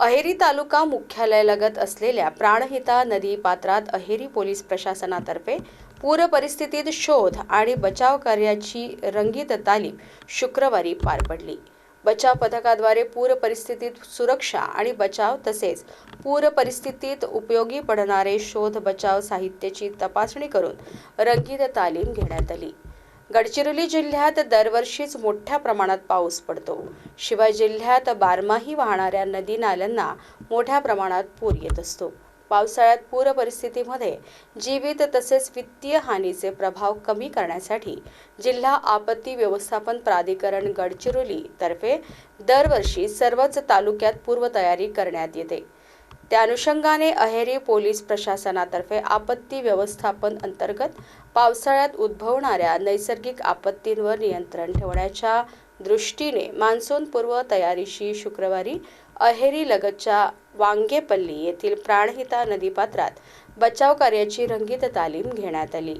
अहेरी तालुका मुख्यालयालगत असलेल्या प्राणहिता नदी पात्रात अहेरी पोलीस प्रशासनातर्फे पूर परिस्थितीत शोध आणि बचाव कार्याची रंगीत तालीम शुक्रवारी पार पडली. बचाव पथकाद्वारे पूर परिस्थितीत सुरक्षा आणि बचाव तसेच पूर परिस्थितीत उपयोगी पडणारे शोध बचाव साहित्याची तपासणी करून रंगीत तालीम घेण्यात आली. गडचिरोली जिल्ह्यात दरवर्षीच मोठ्या प्रमाणात पाऊस पडतो. शिवाय जिल्ह्यात बारमाही वाहणाऱ्या नदी नाल्यांना मोठ्या प्रमाणात पूर येत असतो. पावसाळ्यात पूर परिस्थितीमध्ये जीवित तसेच वित्तीय हानीचे प्रभाव कमी करण्यासाठी जिल्हा आपत्ती व्यवस्थापन प्राधिकरण गडचिरोली तर्फे दरवर्षी सर्वच तालुक्यात पूर्वतयारी करण्यात येते. त्या अनुषंगाने अहेरी पोलीस प्रशासनातर्फे आपत्ती व्यवस्थापन अंतर्गत पावसाळ्यात उद्भवणाऱ्या नैसर्गिक आपत्तींवर नियंत्रण ठेवण्याच्या दृष्टीने मान्सूनपूर्व तयारीशी शुक्रवारी अहेरी लगतच्या वांगेपल्ली येथील प्राणहिता नदीपात्रात बचाव कार्याची रंगीत तालीम घेण्यात आली.